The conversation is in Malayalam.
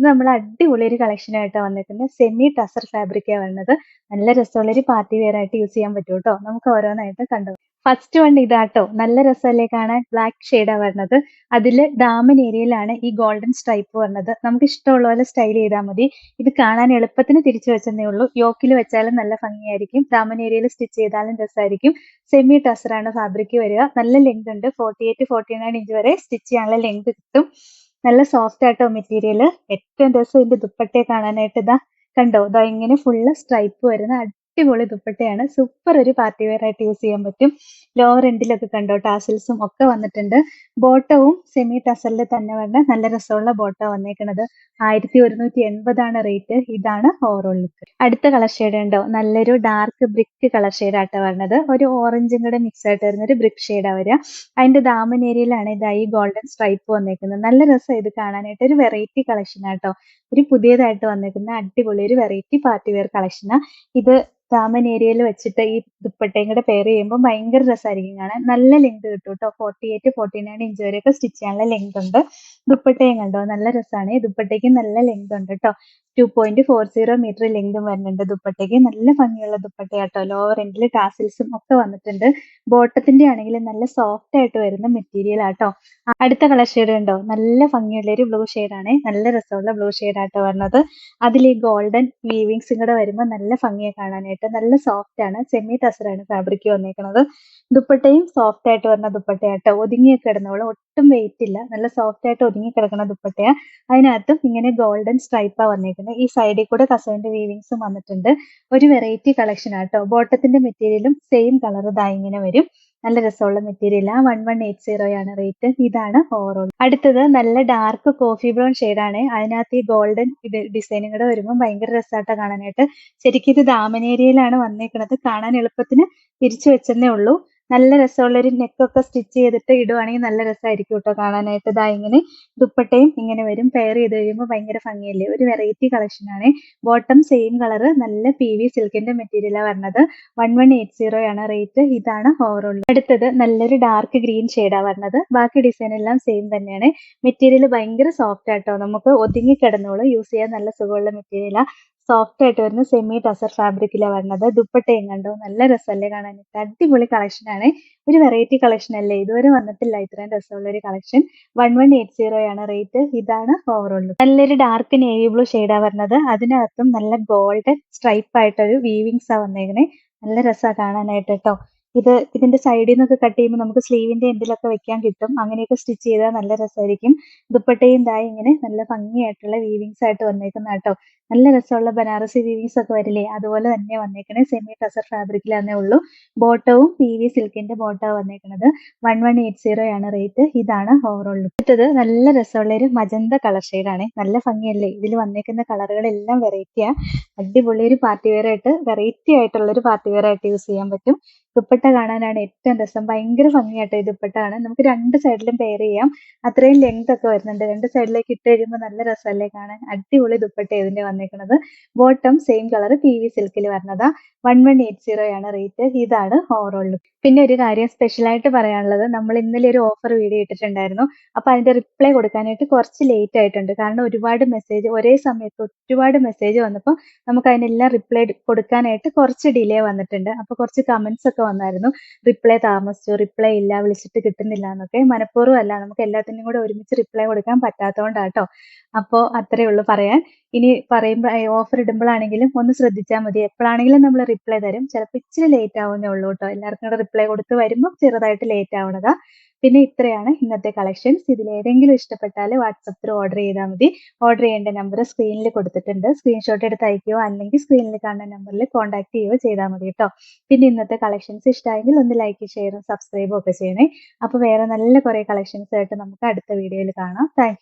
ഇന്ന് നമ്മൾ അടിപൊളി ഒരു കളക്ഷൻ ആയിട്ട് വന്നിരിക്കുന്നത് സെമി ടസർ ഫാബ്രിക്കാണ് വരുന്നത് നല്ല രസമുള്ള ഒരു പാർട്ടി വെയർ ആയിട്ട് യൂസ് ചെയ്യാൻ പറ്റും കേട്ടോ നമുക്ക് ഓരോന്നായിട്ട് കണ്ടു. ഫസ്റ്റ് വൺ ഇതാട്ടോ. നല്ല രസമല്ലേ കാണാൻ? ബ്ലാക്ക് ഷെയ്ഡാ വരുന്നത് അതിൽ ഡാമൻ ഏരിയയിലാണ് ഈ ഗോൾഡൻ സ്ട്രൈപ്പ് വരുന്നത് നമുക്ക് ഇഷ്ടമുള്ള പോലെ സ്റ്റൈൽ ചെയ്താൽ മതി. ഇത് കാണാൻ എളുപ്പത്തിന് തിരിച്ചു വെച്ചതേ ഉള്ളൂ. യോക്കിൽ വെച്ചാലും നല്ല ഭംഗിയായിരിക്കും. ഡാമൻ ഏരിയയിൽ സ്റ്റിച്ച് ചെയ്താലും രസമായിരിക്കും സെമി ടസറാണ് ഫാബ്രിക് വരിക. നല്ല ലെങ്ത് ഉണ്ട്. Forty eight forty nine inch വരെ സ്റ്റിച്ച് ചെയ്യാനുള്ള ലെങ്ത് കിട്ടും. നല്ല സോഫ്റ്റ് ആട്ടോ മെറ്റീരിയൽ ഏറ്റവും രസം ഇതിന്റെ ദുപ്പട്ടയെ കാണാനായിട്ട് ഇതാ കണ്ടോ? ഇതാ ഇങ്ങനെ ഫുള്ള് സ്ട്രൈപ്പ് വരുന്ന അടിപൊളി ദുപ്പട്ടയാണ്. സൂപ്പർ ഒരു പാർട്ടി വെയർ ആയിട്ട് യൂസ് ചെയ്യാൻ പറ്റും. ലോവർ എൻഡിലൊക്കെ കണ്ടോ ടാസൽസും ഒക്കെ വന്നിട്ടുണ്ട്. ബോട്ടവും സെമി ടസലിൽ തന്നെ വരുന്ന നല്ല രസമുള്ള ബോട്ട വന്നേക്കുന്നത് ആയിരത്തി ഒരുന്നൂറ്റി എൺപതാണ് റേറ്റ് ഇതാണ് ഓവറോൾ ലുക്ക് അടുത്ത കളർ ഷെയ്ഡ് ഉണ്ടോ? നല്ലൊരു ഡാർക്ക് ബ്രിക്ക് കളർ ഷെയ്ഡായിട്ട് വരുന്നത് ഒരു ഓറഞ്ചും കൂടെ മിക്സ് ആയിട്ട് വരുന്ന ഒരു ബ്രിക്ക് ഷെയ്ഡാണ് വരിക. അതിന്റെ ദാമൻ ഏരിയയിലാണ് ഇതായി ഗോൾഡൻ സ്ട്രൈപ്പ് വന്നേക്കുന്നത്. നല്ല രസം ഇത് കാണാനായിട്ട്. ഒരു വെറൈറ്റി കളക്ഷൻ ആട്ടോ. ഒരു പുതിയതായിട്ട് വന്നേക്കുന്ന അടിപൊളി ഒരു വെറൈറ്റി പാർട്ടി വെയർ കളക്ഷനാ ഇത് ദാമൻ ഏരിയയിൽ വെച്ചിട്ട് ഈ ദുപ്പട്ടയും കൂടെ പെയർ ചെയ്യുമ്പോൾ ഭയങ്കര രസമായിരിക്കും കാണാൻ. നല്ല ലെങ്ത് കിട്ടും കേട്ടോ forty eight forty nine inch വരെയൊക്കെ സ്റ്റിച്ച് ചെയ്യാനുള്ള ലെങ്ത് ഉണ്ട്. ദുപ്പട്ടയും കണ്ടോ? നല്ല രസമാണ് ദുപ്പട്ടയ്ക്ക് നല്ല ലെങ്ത് ഉണ്ട് കേട്ടോ two point four zero metre ലെങ്തും വരുന്നുണ്ട് ദുപ്പട്ടയ്ക്ക്. നല്ല ഭംഗിയുള്ള ദുപ്പട്ടയാട്ടോ. ലോവർ എൻഡിൽ ടാസിൽസും ഒക്കെ വന്നിട്ടുണ്ട്. ബോട്ടത്തിന്റെ ആണെങ്കിൽ നല്ല സോഫ്റ്റ് ആയിട്ട് വരുന്ന മെറ്റീരിയൽ ആട്ടോ. അടുത്ത കളർ ഷെയ്ഡ് ഉണ്ടോ നല്ല ഭംഗിയുള്ള ഒരു ബ്ലൂ ആണ്. നല്ല രസമുള്ള ബ്ലൂ ഷെയ്ഡ് ആട്ടോ വരുന്നത്. അതിൽ ഈ ഗോൾഡൻ വീവിങ്സും കൂടെ വരുമ്പോൾ നല്ല ഭംഗിയെ കാണാനായിട്ട്. നല്ല സോഫ്റ്റ് ആണ്. സെമി ടസറാണ് ഫാബ്രിക് വന്നേക്കുന്നത് ദുപ്പട്ടയും സോഫ്റ്റ് ആയിട്ട് വരുന്ന ദുപ്പട്ടയാട്ടോ. ഒതുങ്ങിയൊക്കെ കിടന്നോളും ഒട്ടും വെയിറ്റ് ഇല്ല. നല്ല സോഫ്റ്റ് ആയിട്ട് ഒതുങ്ങി കിടക്കുന്ന ദുപ്പട്ടയാ. അതിനകത്തും ഇങ്ങനെ ഗോൾഡൻ സ്ട്രൈപ്പാ വന്നേക്കുന്നത് ഈ സൈഡിൽ കൂടെ കസവിന്റെ വീവിങ്സും വന്നിട്ടുണ്ട്. ഒരു വെറൈറ്റി കളക്ഷൻ ആട്ടോ. ബോട്ടത്തിന്റെ മെറ്റീരിയലും സെയിം കളർ ഇതായി ഇങ്ങനെ വരും. നല്ല രസമുള്ള മെറ്റീരിയൽ ആ. വൺ വൺ എയ്റ്റ് സീറോ ആണ് റേറ്റ് ഇതാണ് ഓവറോൾ അടുത്തത് നല്ല ഡാർക്ക് കോഫി ബ്രൗൺ ആണ്. അതിനകത്ത് ഈ ഗോൾഡൻ ഇത് ഡിസൈനും കൂടെ വരുമ്പോൾ ഭയങ്കര രസമായിട്ട് കാണാനായിട്ട്. ശരിക്കും ഇത് ദാമനേരിയയിലാണ് വന്നേക്കുന്നത് കാണാൻ എളുപ്പത്തിന് തിരിച്ചു വെച്ചെന്നേ ഉള്ളൂ. നല്ല രസമുള്ള ഒരു നെക്കൊക്കെ സ്റ്റിച്ച് ചെയ്തിട്ട് ഇടുവാണെങ്കിൽ നല്ല രസമായിരിക്കും കേട്ടോ കാണാനായിട്ട്. ഇതാ ഇങ്ങനെ ദുപ്പട്ടയും ഇങ്ങനെ വരും. പെയർ ചെയ്ത് കഴിയുമ്പോൾ ഭയങ്കര ഭംഗിയല്ലേ? ഒരു വെറൈറ്റി കളക്ഷൻ ആണ്. ബോട്ടം സെയിം കളർ നല്ല പി വി സിൽക്കിന്റെ മെറ്റീരിയലാണ് വരുന്നത് വൺ വൺ എയ്റ്റ് സീറോ ആണ് റേറ്റ് ഇതാണ് ഓവറോൾ അടുത്തത് നല്ലൊരു ഡാർക്ക് ഗ്രീൻ ഷെയ്ഡാണ് വരുന്നത് ബാക്കി ഡിസൈൻ എല്ലാം സെയിം തന്നെയാണ്. മെറ്റീരിയൽ ഭയങ്കര സോഫ്റ്റ് ആട്ടോ നമുക്ക് ഒതുങ്ങി കിടന്നോളൂ. യൂസ് ചെയ്യാൻ നല്ല സുഖമുള്ള മെറ്റീരിയലാണ് സോഫ്റ്റ് ആയിട്ട് വരുന്ന സെമി ടസർ ഫാബ്രിക്കിലാണ് വരുന്നത് ദുപ്പട്ടയും കണ്ടോ? നല്ല രസമല്ലേ കാണാനായിട്ട് അടിപൊളി കളക്ഷൻ ആണ്. ഒരു വെറൈറ്റി കളക്ഷൻ അല്ലേ? ഇതുവരെ വന്നിട്ടില്ല. ഇത്രയും രസമുള്ള ഒരു collection one one eight zero ആണ് റേറ്റ് ഇതാണ് ഓവറോൾ നല്ലൊരു ഡാർക്ക് നേവി ബ്ലൂ ഷെയ്ഡാണ് വരുന്നത് അതിനകത്തും നല്ല ഗോൾഡൻ സ്ട്രൈപ്പ് ആയിട്ടൊരു വീവിങ്സ് ആ വന്നേക്കണേ. നല്ല രസമാണ് കാണാനായിട്ട് കേട്ടോ ഇത് ഇതിന്റെ സൈഡിൽ നിന്നൊക്കെ കട്ട് ചെയ്യുമ്പോൾ നമുക്ക് സ്ലീവിന്റെ എൻഡിലൊക്കെ വെക്കാൻ കിട്ടും. അങ്ങനെയൊക്കെ സ്റ്റിച്ച് ചെയ്താൽ നല്ല രസമായിരിക്കും ദുപ്പട്ടയും തായി ഇങ്ങനെ നല്ല ഭംഗിയായിട്ടുള്ള വീവിങ്സ് ആയിട്ട് വന്നേക്കുന്ന കേട്ടോ നല്ല രസമുള്ള ബനാറസി വീവിങ്സ് ഒക്കെ വരില്ലേ? അതുപോലെ തന്നെ വന്നേക്കണേ സെമി ടസർ ഫാബ്രിക്കിലാന്നേ ഉള്ളൂ. ബോട്ടവും പി വി സിൽക്കിന്റെ ബോട്ടാണ് വന്നേക്കുന്നത് വൺ വൺ എയ്റ്റ് സീറോ ആണ് റേറ്റ് ഇതാണ് ഓവറോൾ അടുത്തത് നല്ല രസമുള്ള ഒരു മജന്ത കളർ ഷെയ്ഡാണ് നല്ല ഭംഗിയല്ലേ? ഇതിൽ വന്നേക്കുന്ന കളറുകളെല്ലാം വെറൈറ്റിയാ അടിപൊളി ഒരു പാർട്ടി വെയർ ആയിട്ട് വെറൈറ്റി ആയിട്ടുള്ള ഒരു പാർട്ടി വെയർ ആയിട്ട് യൂസ് ചെയ്യാൻ പറ്റും. കാണാനാണ് ഏറ്റവും രസം. ഭയങ്കര ഭംഗിയായിട്ട് ഈ ദുപ്പട്ടയാണ് നമുക്ക് രണ്ട് സൈഡിലും പെയർ ചെയ്യാം. അത്രയും ലെങ്ത് ഒക്കെ വരുന്നുണ്ട്. രണ്ട് സൈഡിലേക്ക് ഇട്ട് കഴിയുമ്പോൾ നല്ല രസമല്ലേ കാണാൻ? അടിപൊളി ദുപ്പട്ട ഇതിന്റെ വന്നേക്കുന്നത് bottom same colour P V സിൽക്കിൽ വരുന്നതാ വൺ വൺ എയ്റ്റ് സീറോ ആണ് റേറ്റ് ഇതാണ് ഓവറോൾ ലുക്ക് പിന്നെ ഒരു കാര്യം സ്പെഷ്യൽ ആയിട്ട് പറയാനുള്ളത്. നമ്മൾ ഇന്നലെ ഒരു ഓഫർ വീഡിയോ ഇട്ടിട്ടുണ്ടായിരുന്നു. അപ്പൊ അതിന്റെ റിപ്ലൈ കൊടുക്കാനായിട്ട് കുറച്ച് ലേറ്റ് ആയിട്ടുണ്ട്. കാരണം ഒരുപാട് മെസ്സേജ് ഒരേ സമയത്ത് ഒരുപാട് മെസ്സേജ് വന്നപ്പോൾ നമുക്ക് അതിനെല്ലാം റിപ്ലൈ കൊടുക്കാനായിട്ട് കുറച്ച് ഡിലേ വന്നിട്ടുണ്ട്. അപ്പൊ കുറച്ച് കമന്റ്സ് ഒക്കെ വന്നായിരുന്നു. റിപ്ലൈ താമസിച്ചു റിപ്ലൈ ഇല്ല വിളിച്ചിട്ട് കിട്ടുന്നില്ല എന്നൊക്കെ മനഃപൂർവം അല്ല. നമുക്ക് എല്ലാത്തിനും കൂടെ ഒരുമിച്ച് റിപ്ലൈ കൊടുക്കാൻ പറ്റാത്തതുകൊണ്ടാട്ടോ. അപ്പോ അത്രേ ഉള്ളൂ പറയാൻ. ഇനി പറയുമ്പോൾ ഓഫർ ഇടുമ്പോഴാണെങ്കിലും ഒന്ന് ശ്രദ്ധിച്ചാൽ മതി. എപ്പോഴാണെങ്കിലും നമ്മൾ റിപ്ലൈ തരും. ചിലപ്പോൾ ഇച്ചിരി ലേറ്റ് ആവുന്നേ ഉള്ളൂ കേട്ടോ എല്ലാവർക്കും കൂടെ റിപ്ലൈ കൊടുത്ത് വരുമ്പോൾ ചെറുതായിട്ട് ലേറ്റ് ആവണതാ. പിന്നെ ഇത്രയാണ് ഇന്നത്തെ കളക്ഷൻസ് ഇതിൽ ഏതെങ്കിലും ഇഷ്ടപ്പെട്ടാൽ വാട്സപ്പ് ത്രൂ ഓർഡർ ചെയ്താൽ മതി. ഓർഡർ ചെയ്യേണ്ട നമ്പർ സ്ക്രീനിൽ കൊടുത്തിട്ടുണ്ട്. സ്ക്രീൻഷോട്ട് എടുത്ത് അയക്കുകയോ അല്ലെങ്കിൽ സ്ക്രീനിൽ കാണുന്ന നമ്പറിൽ കോൺടാക്ട് ചെയ്യുകയോ ചെയ്താൽ മതി കേട്ടോ. പിന്നെ ഇന്നത്തെ കളക്ഷൻസ് ഇഷ്ടമായെങ്കിൽ ഒന്ന് ലൈക്ക് ഷെയറും സബ്സ്ക്രൈബും ഒക്കെ ചെയ്യണേ. അപ്പോൾ വേറെ നല്ല കുറേ കളക്ഷൻസ് ആയിട്ട് നമുക്ക് അടുത്ത വീഡിയോയിൽ കാണാം. താങ്ക്